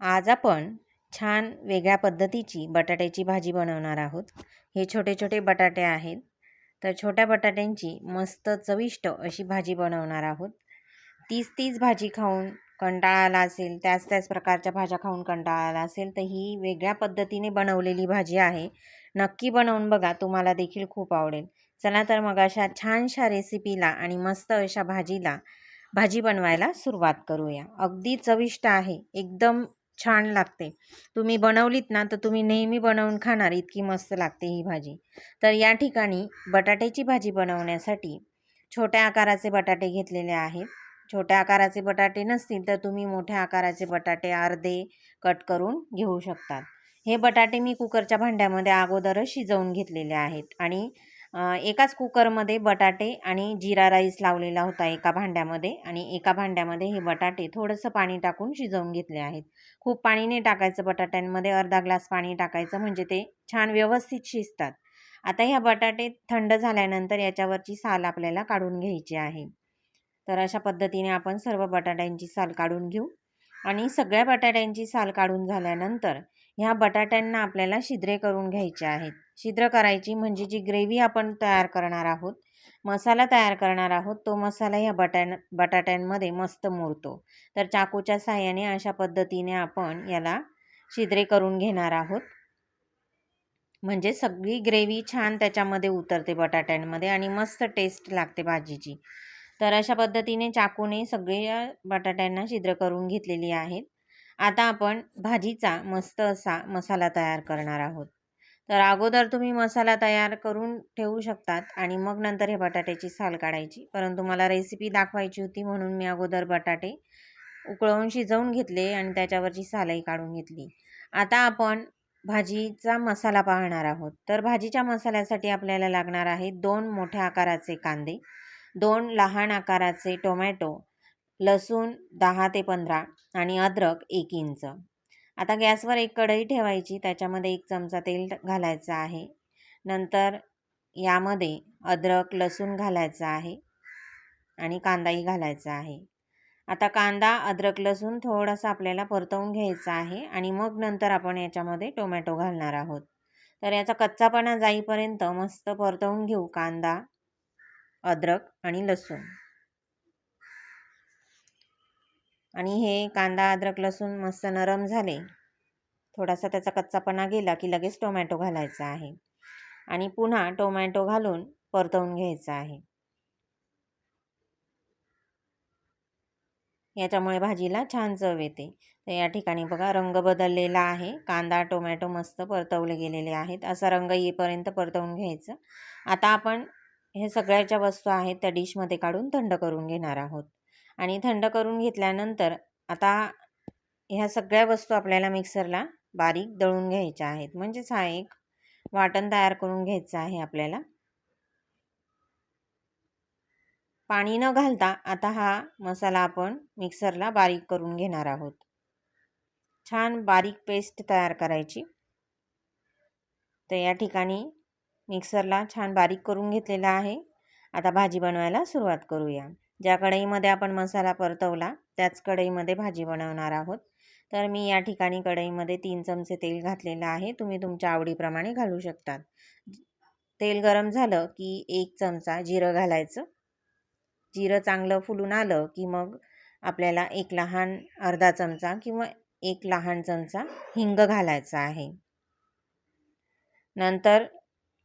आज आपण छान वेगळ्या पद्धतीची बटाट्याची भाजी बनवणार आहोत. हे छोटे छोटे बटाटे आहेत. तर छोट्या बटाट्यांची मस्त चविष्ट अशी भाजी बनवणार आहोत. तीच तीच भाजी खाऊन कंटाळा आला असेल त्याच त्याच प्रकारच्या भाज्या खाऊन कंटाळा आला असेल तर ही वेगळ्या पद्धतीने बनवलेली भाजी आहे. नक्की बनवून बघा तुम्हाला देखील खूप आवडेल. चला तर मग अशा छानशा रेसिपीला आणि मस्त अशा भाजीला भाजी बनवायला सुरुवात करूया. अगदी चविष्ट आहे. एकदम छान लागते. तुम्ही बनवलीत ना तर तुम्ही नेहमी बनवून खाणार इतकी मस्त लागते ही भाजी. तर या ठिकाणी बटाट्याची भाजी बनवण्यासाठी छोट्या आकाराचे बटाटे घेतलेले आहेत. छोट्या आकाराचे बटाटे नसतील तर तुम्ही मोठ्या आकाराचे बटाटे अर्धे कट करून घेऊ शकतात. हे बटाटे मी कुकरच्या भांड्यामध्ये अगोदरच शिजवून घेतलेले आहेत आणि एकाच कुकरमध्ये बटाटे आणि जिरा राईस लावलेला होता एका भांड्यामध्ये आणि एका भांड्यामध्ये हे बटाटे थोडंसं पाणी टाकून शिजवून घेतले आहेत. खूप पाणी नाही टाकायचं बटाट्यांमध्ये अर्धा ग्लास पाणी टाकायचं म्हणजे ते छान व्यवस्थित शिजतात. आता ह्या बटाटे थंड झाल्यानंतर याच्यावरची साल आपल्याला काढून घ्यायची आहे. तर अशा पद्धतीने आपण सर्व बटाट्यांची साल काढून घेऊ आणि सगळ्या बटाट्यांची साल काढून झाल्यानंतर ह्या बटाट्यांना आपल्याला शिद्रे करून घ्यायचे आहेत. छिद्र करायची म्हणजे जी ग्रेव्ही आपण तयार करणार आहोत मसाला तयार करणार आहोत तो मसाला ह्या बटाण बटाट्यांमध्ये मस्त मुरतो. तर चाकूच्या साह्याने अशा पद्धतीने आपण याला छिद्रे करून घेणार आहोत. म्हणजे सगळी ग्रेव्ही छान त्याच्यामध्ये उतरते बटाट्यांमध्ये आणि मस्त टेस्ट लागते भाजीची. तर अशा पद्धतीने चाकूने सगळ्या बटाट्यांना छिद्र करून घेतलेली आहेत. आता आपण भाजीचा मस्त असा मसाला तयार करणार आहोत. तर अगोदर तुम्ही मसाला तयार करून ठेवू शकतात आणि मग नंतर हे बटाट्याची साल काढायची. परंतु मला रेसिपी दाखवायची होती म्हणून मी अगोदर बटाटे उकळवून शिजवून घेतले आणि त्याच्यावरची सालही काढून घेतली. आता आपण भाजीचा मसाला पाहणार आहोत. तर भाजीच्या मसाल्यासाठी आपल्याला लागणार आहे दोन मोठ्या आकाराचे कांदे दोन लहान आकाराचे टोमॅटो लसूण दहा ते पंधरा आणि अद्रक एक इंच. आता गॅसवर एक कढई ठेवायची त्याच्यामध्ये एक चमचा तेल घालायचं आहे. नंतर यामध्ये अद्रक लसूण घालायचं आहे आणि कांदाही घालायचा आहे. आता कांदा अद्रक लसूण थोडासा आपल्याला परतवून घ्यायचा आहे आणि मग नंतर आपण याच्यामध्ये टोमॅटो घालणार आहोत. तर याचा कच्चापणा जाईपर्यंत मस्त परतवून घेऊ कांदा अद्रक आणि लसूण. आणि हे कांदा अद्रक लसूण मस्त नरम झाले. थोडासा त्याचा कच्चापणा गेला की लगेच टोमॅटो घालायचा आहे. आणि पुन्हा टोमॅटो घालून परतवून घ्यायचा आहे. याच्यामुळे भाजीला छान चव येते. तर या ठिकाणी बघा रंग बदललेला आहे. कांदा टोमॅटो मस्त परतवले गेलेले आहेत. असा रंग येईपर्यंत परतवून घ्यायचं. आता आपण हे सगळ्याच्या वस्तू आहेत त्या डिशमध्ये काढून थंड करून घेणार आहोत. आणि थंड करून घेतल्यानंतर आता ह्या सगळ्या वस्तू आपल्याला मिक्सरला बारीक दळून घ्यायच्या आहेत. म्हणजेच हा एक वाटण तयार करून घ्यायचं आहे आपल्याला. पाणी न घालता आता हा मसाला आपण मिक्सरला बारीक करून घेणार आहोत. छान बारीक पेस्ट तयार करायची. तर या ठिकाणी मिक्सरला छान बारीक करून घेतलेला आहे. आता भाजी बनवायला सुरुवात करूया. ज्या कढईमध्ये आपण मसाला परतवला त्याच कढईमध्ये भाजी बनवणार आहोत. तर मी या ठिकाणी कढईमध्ये तीन चमचे तेल घातलेलं आहे. तुम्ही तुमच्या आवडीप्रमाणे घालू शकतात तेल गरम झालं की एक चमचा जिरं घालायचं. जिरं चांगलं फुलून आलं की मग आपल्याला एक लहान अर्धा चमचा किंवा एक लहान चमचा हिंग घालायचा आहे. नंतर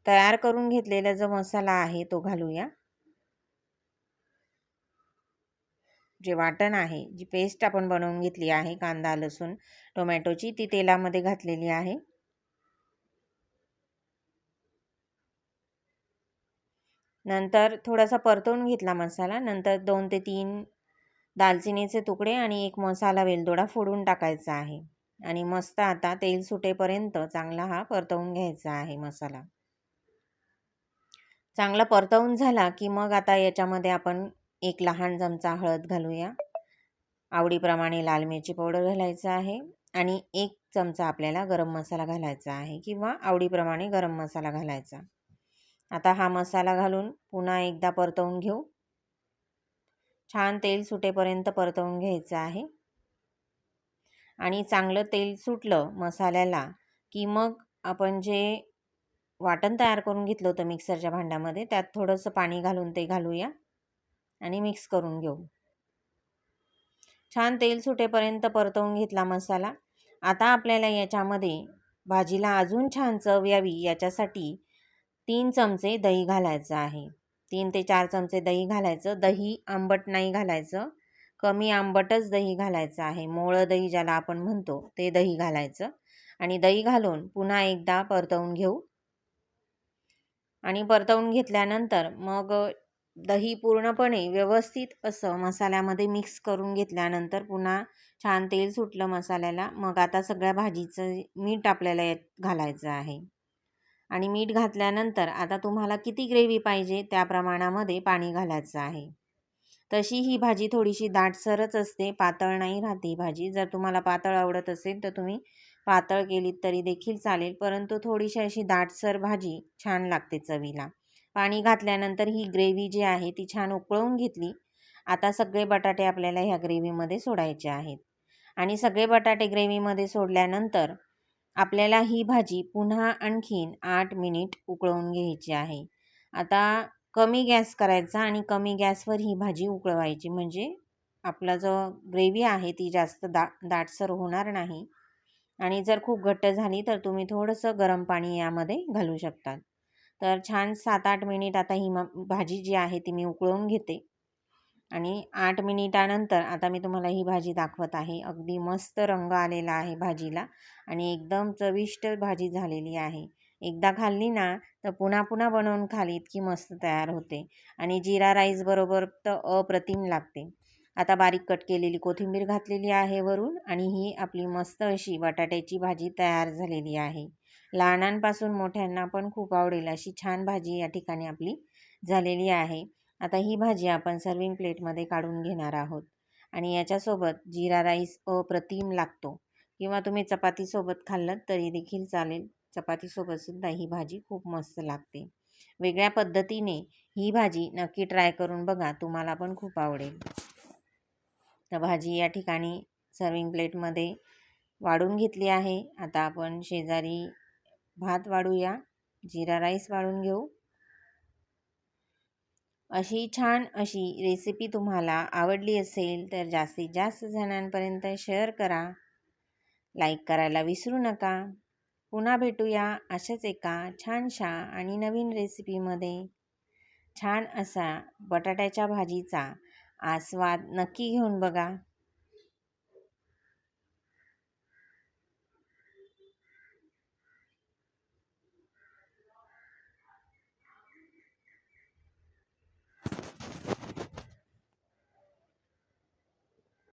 तयार करून घेतलेला जो मसाला आहे तो घालूया. जे वाटण आहे जी पेस्ट आपण बनवून घेतली आहे कांदा लसूण टोमॅटोची ती तेलामध्ये घातलेली आहे. नंतर थोडासा परतवून घेतला मसाला. नंतर दोन ते तीन दालचिनीचे तुकडे आणि एक मसाला वेलदोडा फोडून टाकायचा आहे. आणि मस्त आता तेल सुटेपर्यंत चांगला हा परतवून घ्यायचा आहे मसाला. चांगला परतवून झाला की मग आता याच्यामध्ये आपण एक लहान चमचा हळद घालूया. आवडीप्रमाणे लाल मिरची पावडर घालायचं आहे आणि एक चमचा आपल्याला गरम मसाला घालायचा आहे किंवा आवडीप्रमाणे गरम मसाला घालायचा. आता हा मसाला घालून पुन्हा एकदा परतवून घेऊ. छान तेल सुटेपर्यंत परतवून घ्यायचं आहे. आणि चांगलं तेल सुटलं मसाल्याला की मग आपण जे वाटण तयार करून घेतलं होतं मिक्सरच्या भांड्यामध्ये त्यात थोडंसं पाणी घालून ते घालूया. आणि मिक्स करून घेऊ. छान तेल सुटेपर्यंत परतवून घेतला मसाला. आता आपल्याला याच्यामध्ये भाजीला अजून छान चव यावी याच्यासाठी तीन चमचे दही घालायचं आहे. तीन ते चार चमचे दही घालायचं. दही आंबट नाही घालायचं. कमी आंबटच दही घालायचं आहे. मोळं दही ज्याला आपण म्हणतो ते दही घालायचं. आणि दही घालून पुन्हा एकदा परतवून घेऊ. आणि परतवून घेतल्यानंतर मग दही पूर्णपणे व्यवस्थित असं मसाल्यामध्ये मिक्स करून घेतल्यानंतर पुन्हा छान तेल सुटलं मसाल्याला. मग आता सगळ्या भाजीचं मीठ आपल्याला यात घालायचं आहे. आणि मीठ घातल्यानंतर आता तुम्हाला किती ग्रेव्ही पाहिजे त्या प्रमाणामध्ये पाणी घालायचं आहे. तशी ही भाजी थोडीशी दाटसरच असते पातळ नाही राहते ही भाजी. जर तुम्हाला पातळ आवडत असेल तर तुम्ही पातळ केलीत तरी देखील चालेल परंतु थोडीशी अशी दाटसर भाजी छान लागते चवीला. पाणी घातल्यानंतर ही ग्रेव्ही जी आहे ती छान उकळवून घेतली. आता सगळे बटाटे आपल्याला ह्या ग्रेव्हीमध्ये सोडायचे आहेत. आणि सगळे बटाटे ग्रेव्हीमध्ये सोडल्यानंतर आपल्याला ही भाजी पुन्हा आणखीन आठ मिनिट उकळवून घ्यायची आहे. आता कमी गॅस करायचा आणि कमी गॅसवर ही भाजी उकळवायची. म्हणजे आपला जो ग्रेव्ही आहे ती जास्त दा दाटसर होणार नाही. आणि जर खूप घट्ट झाली तर तुम्ही थोडंसं गरम पाणी यामध्ये घालू शकतात. तर छान सात आठ मिनिट आता ही भाजी जी आहे ती मी उकळून घेते. आणि आठ मिनिटानंतर आता मी तुम्हाला ही भाजी दाखवत आहे. अगदी मस्त रंग आलेला आहे भाजीला आणि एकदम चविष्ट भाजी झालेली आहे. एकदा खाल्ली ना तर पुन्हा पुन्हा बनवून खाली इतकी मस्त तयार होते आणि जिरा राईस बरोबर तर अप्रतिम लागते. आता बारीक कट केलेली कोथिंबीर घातलेली आहे वरून आणि ही आपली मस्त अशी बटाट्याची भाजी तयार झालेली आहे. लहानांपासून मोठ्यांना पण खूप आवडेल अशी छान भाजी या ठिकाणी आपली झालेली आहे. आता ही भाजी आपण सर्विंग प्लेटमध्ये काढून घेणार आहोत. आणि याच्यासोबत जिरा राईस अप्रतिम लागतो. किंवा तुम्ही चपातीसोबत खाल्लं तरी देखील चालेल. चपातीसोबतसुद्धा ही भाजी खूप मस्त लागते. वेगळ्या पद्धतीने ही भाजी नक्की ट्राय करून बघा तुम्हाला पण खूप आवडेल. तर भाजी या ठिकाणी सर्विंग प्लेटमध्ये वाढून घेतली आहे. आता आपण शेजारी भात वाढूया जिरा राईस वाढून घेऊ. अशी छान अशी रेसिपी तुम्हाला आवडली असेल तर जास्तीत जास्त जणांपर्यंत शेअर करा. लाईक करायला विसरू नका. पुन्हा भेटूया अशाच एका छानशा आणि नवीन रेसिपीमध्ये छान असा बटाट्याच्या भाजीचा आस्वाद नक्की घेऊन बघा.